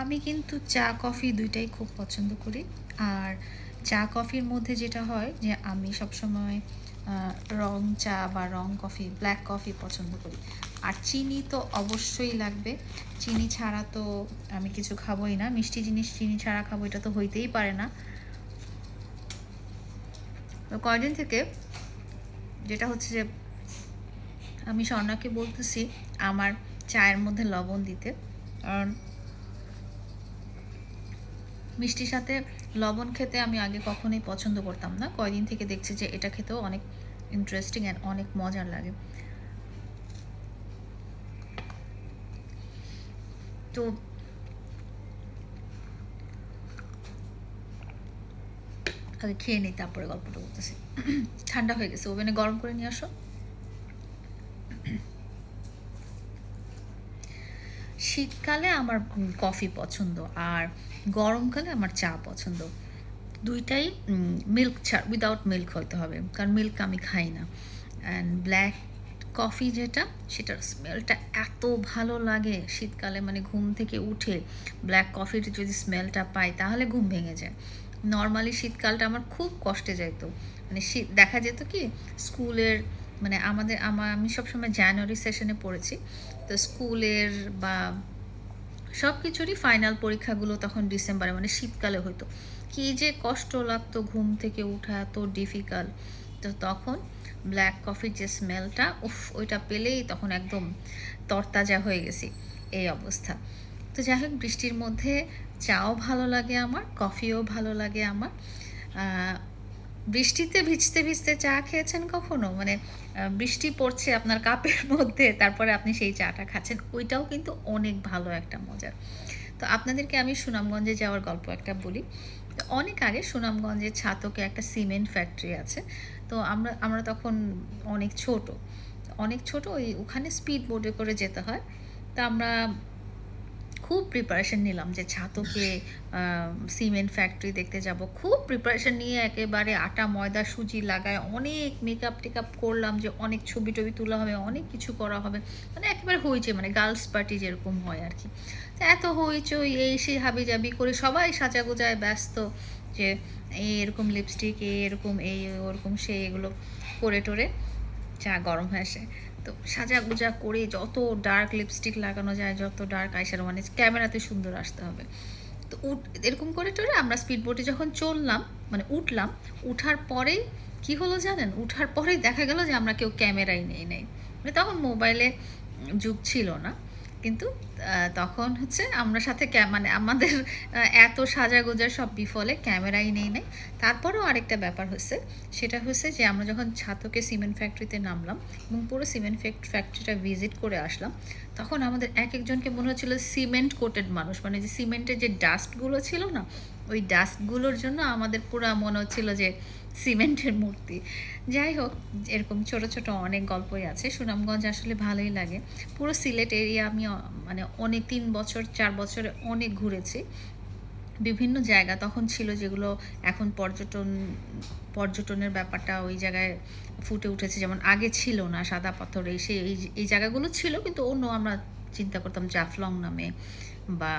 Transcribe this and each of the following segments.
আমি কিন্তু চা, কফি দুইটাই খুব পছন্দ করি। আর চা, কফির মধ্যে যেটা হয় যে আমি সবসময় রং চা বা রং কফি, ব্ল্যাক কফি পছন্দ করি। আর চিনি তো অবশ্যই লাগবে। চিনি ছাড়া তো আমি কিছু খাবোই না। মিষ্টি জিনিস চিনি ছাড়া খাব, এটা তো হইতেই পারে না। তো কয়দিন থেকে যেটা হচ্ছে যে আমি স্বর্ণাকে বলতেছি, আমার চায়ের মধ্যে লবণ দিতে। কারণ মিষ্টির সাথে লবণ খেতে আমি আগে কখনোই পছন্দ করতাম না। কয়দিন থেকে দেখছি যে এটা খেতেও অনেক ইন্টারেস্টিং অ্যান্ড অনেক মজার লাগে। তো আগে খেয়ে নিই, তারপরে গল্পটা বলতেছি। ঠান্ডা হয়ে গেছে, ওভেনে গরম করে নিয়ে আসো। শীতকালে আমার কফি পছন্দ আর গরমকালে আমার চা পছন্দ। দুইটাই মিল্ক ছাড় উইদাউট মিল্ক হইতে হবে, কারণ মিল্ক আমি খাই না। অ্যান্ড ব্ল্যাক কফি যেটা, সেটার স্মেলটা এত ভালো লাগে শীতকালে মানে ঘুম থেকে উঠে ব্ল্যাক কফির যদি স্মেলটা পাই, তাহলে ঘুম ভেঙে যায়। নর্মালি শীতকালটা আমার খুব কষ্টে যাইতো। মানে শীত, দেখা যেত কি, স্কুলের মানে আমাদের আমার আমি সবসময় জানুয়ারি সেশনে পড়েছি। তো স্কুলের বা সব কিছুরই ফাইনাল পরীক্ষাগুলো তখন ডিসেম্বরে মানে শীতকালে হতো কি যে কষ্ট লাগতো ঘুম থেকে উঠা, এত ডিফিকাল্ট তো তখন ব্ল্যাক কফির যে স্মেলটা উফ, ওইটা পেলেই তখন একদম তরতাজা হয়ে গেছি এই অবস্থা। তো যাই হোক বৃষ্টির মধ্যে চাও ভালো লাগে আমার কফিও ভালো লাগে আমার। বৃষ্টিতে ভিজতে ভিজতে চা খেয়েছেন কখনো? মানে বৃষ্টি পড়ছে আপনার কাপের মধ্যে, তারপরে আপনি সেই চাটা খাচ্ছেন। ওইটাও কিন্তু অনেক ভালো একটা মজার। তো আপনাদেরকে আমি সুনামগঞ্জে যাওয়ার গল্প একটা বলি। তো অনেক আগে সুনামগঞ্জের ছাতকে একটা সিমেন্ট ফ্যাক্টরি আছে। তো আমরা আমরা তখন অনেক ছোট। অনেক ছোট, ওই ওখানে স্পিড বোটে করে যেতে হয়। তা আমরা খুব প্রিপারেশন নিলাম যে ছাতকে সিমেন্ট ফ্যাক্টরি দেখতে যাব। খুব প্রিপারেশন নিয়ে একেবারে আটা, ময়দা, সুজি লাগায় অনেক মেকআপ টেকআপ করলাম যে অনেক ছবি টবি তোলা হবে, অনেক কিছু করা হবে। মানে একেবারে হয়েছে মানে গার্লস পার্টি যেরকম হয় আর কি। এত হইচই, এই সেই হাবি জাবি করে সবাই সাজাগোজায় ব্যস্ত যে এরকম লিপস্টিক এরকম এই, ওরকম সেই, এগুলো করে টোরে চা গরম হয়ে আসে। তো সাজা গুজা করে যত ডার্ক লিপস্টিক লাগানো যায়, যত ডার্ক আইসার মানে ক্যামেরাতে সুন্দর আসতে হবে। তো উঠ, এরকম করে টোরে আমরা স্পিড বোটে যখন চললাম মানে উঠলাম, উঠার পরেই কি হলো জানেন? উঠার পরেই দেখা গেল যে আমরা কেউ ক্যামেরাই নেই নেই। মানে তখন মোবাইলে যুগ ছিল না। কিন্তু তখন হচ্ছে আমরা সাথে মানে আমাদের এত সাজা সাজাগোজা সব বিফলে ক্যামেরাই নেই নেই। তারপরেও আরেকটা ব্যাপার হচ্ছে, সেটা হচ্ছে যে আমরা যখন ছাতকে সিমেন্ট ফ্যাক্টরিতে নামলাম এবং পুরো সিমেন্ট ফ্যাক্টরিটা ভিজিট করে আসলাম, তখন আমাদের এক একজনকে মনে হচ্ছিল সিমেন্ট কোটেড মানুষ মানে যে সিমেন্টের যে ডাস্টগুলো ছিল না ওই ডাস্টগুলোর জন্য আমাদের পুরো মনে হচ্ছিল যে সিমেন্টের মূর্তি। যাই হোক, এরকম ছোট ছোট অনেক গল্পই আছে। সুনামগঞ্জ আসলে ভালোই লাগে। পুরো সিলেট এরিয়া আমি মানে অনেক তিন বছর, চার বছরে অনেক ঘুরেছি। বিভিন্ন জায়গা তখন ছিল যেগুলো এখন পর্যটন, পর্যটনের ব্যাপারটা ওই জায়গায় ফুটে উঠেছে। যেমন আগে ছিল না সাদা পাথর, এই সেই এই জায়গাগুলো ছিল, কিন্তু অন্য আমরা চিন্তা করতাম জাফলং নামে বা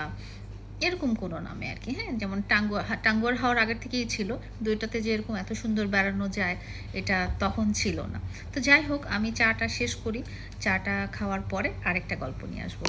এরকম কোনো নামে আর কি হ্যাঁ? যেমন টাঙ্গুয়া টাঙ্গুয়ার হাওয়ার আগের থেকেই ছিল। দুইটাতে যে এরকম এত সুন্দর বেড়ানো যায়, এটা তখন ছিল না। তো যাই হোক, আমি চাটা শেষ করি। চাটা খাওয়ার পরে আরেকটা গল্প নিয়ে আসব।